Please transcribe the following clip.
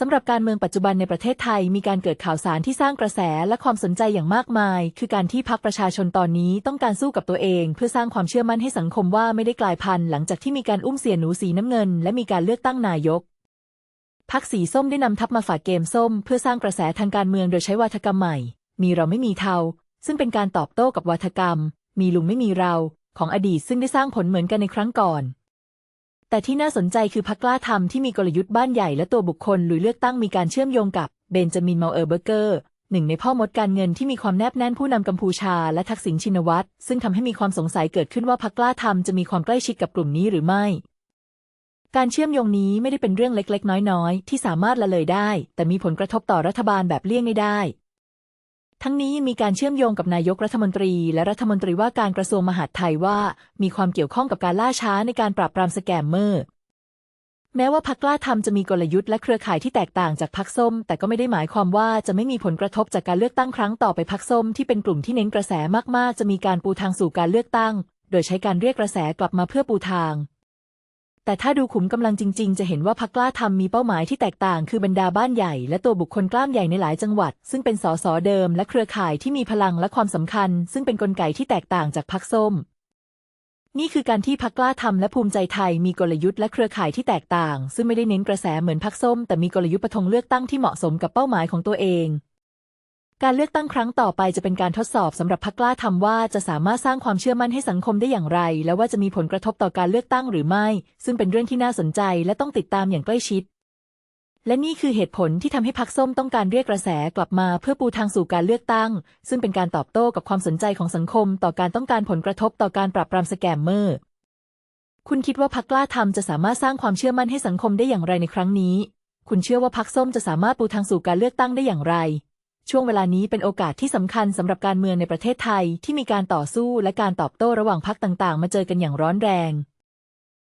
สำหรับการเมืองปัจจุบันในประเทศไทยมีการเกิดข่าวสารที่สร้างกระแสและความสนใจอย่างมากมาย คือการที่พรรคประชาชนตอนนี้ต้องการสู้กับตัวเอง เพื่อสร้างความเชื่อมั่นให้สังคมว่าไม่ได้กลายพันธุ์หลังจากที่มีการอุ้มเสียหนูสีน้ำเงิน และมีการเลือกตั้งนายกพรรคสีส้มได้นำทัพมาฝากเกมส้ม เพื่อสร้างกระแสทางการเมืองโดยใช้วาทกรรมใหม่ มีเราไม่มีเทาซึ่งเป็นการตอบโต้กับวาทกรรม มีลุงไม่มีเรา ของอดีตซึ่งได้สร้างผลเหมือนกันในครั้งก่อน แต่ที่น่าสนใจคือพรรคกล้าทำที่มีกลยุทธ์บ้านใหญ่และตัวบุคคลลุยเลือกตั้งมีการเชื่อมโยงกับเบนจามินเมาเออร์เบอร์เกอร์หนึ่งในพ่อมดการเงินที่มีความแนบแน่นผู้นำกัมพูชาและทักษิณชินวัตรซึ่งทำให้มีความสงสัยเกิดขึ้นว่าพรรคกล้าทำจะมีความใกล้ชิดกับกลุ่มนี้หรือไม่ การเชื่อมโยงนี้ไม่ได้เป็นเรื่องเล็กๆ น้อยๆ ที่สามารถละเลยได้ แต่มีผลกระทบต่อรัฐบาลแบบเลี่ยงไม่ได้ ทั้งนี้มีการเชื่อมโยงกับนายกรัฐมนตรี และรัฐมนตรีว่าการกระทรวงมหาดไทยว่า มีความเกี่ยวข้องกับการล่าช้าในการปราบปรามสแกมเมอร์ แม้ว่าพรรคกล้าทำจะมีกลยุทธ์และเครือข่ายที่แตกต่างจากพรรคส้ม แต่ก็ไม่ได้หมายความว่าจะไม่มีผลกระทบจากการเลือกตั้งครั้งต่อไปพรรคส้มที่เป็นกลุ่มที่เน้นกระแสมากๆ จะมีการปูทางสู่การเลือกตั้ง โดยใช้การเรียกกระแสกลับมาเพื่อปูทาง แต่ถ้าดูขุมกำลังจริง ๆ จะเห็นว่าพรรคกล้าทำมีเป้าหมายที่แตกต่าง คือบรรดาบ้านใหญ่และตัวบุคคลกล้ามใหญ่ในหลายจังหวัด ซึ่งเป็นสสเดิม และเครือข่ายที่มีพลังและความสำคัญ ซึ่งเป็นกลไกที่แตกต่างจากพรรคส้ม นี่คือการที่พรรคกล้าทำและภูมิใจไทยมีกลยุทธ์และเครือข่ายที่แตกต่าง ซึ่งไม่ได้เน้นกระแสเหมือนพรรคส้ม แต่มีกลยุทธ์ประทงเลือกตั้งที่เหมาะสมกับเป้าหมายของตัวเอง การเลือกตั้งครั้งต่อไปจะเป็นการทดสอบสำหรับพรรคกล้าทำว่าจะสามารถสร้างความเชื่อมั่นให้สังคมได้อย่างไร และว่าจะมีผลกระทบต่อการเลือกตั้งหรือไม่ ซึ่งเป็นเรื่องที่น่าสนใจและต้องติดตามอย่างใกล้ชิด และนี่คือเหตุผลที่ทำให้พรรคส้มต้องการเรียกกระแสกลับมาเพื่อปูทางสู่การเลือกตั้ง ซึ่งเป็นการตอบโต้กับความสนใจของสังคม ต่อการต้องการผลกระทบต่อการปราบปรามสแกมเมอร์ คุณคิดว่าพรรคกล้าทำจะสามารถสร้างความเชื่อมั่นให้สังคมได้อย่างไรในครั้งนี้ คุณเชื่อว่าพรรคส้มจะสามารถปูทางสู่การเลือกตั้งได้อย่างไร ช่วงเวลานี้เป็นโอกาสที่สำคัญสำหรับการเมืองในประเทศไทยที่มีการต่อสู้และการตอบโต้ระหว่างพรรคต่างๆ มาเจอกันอย่างร้อนแรง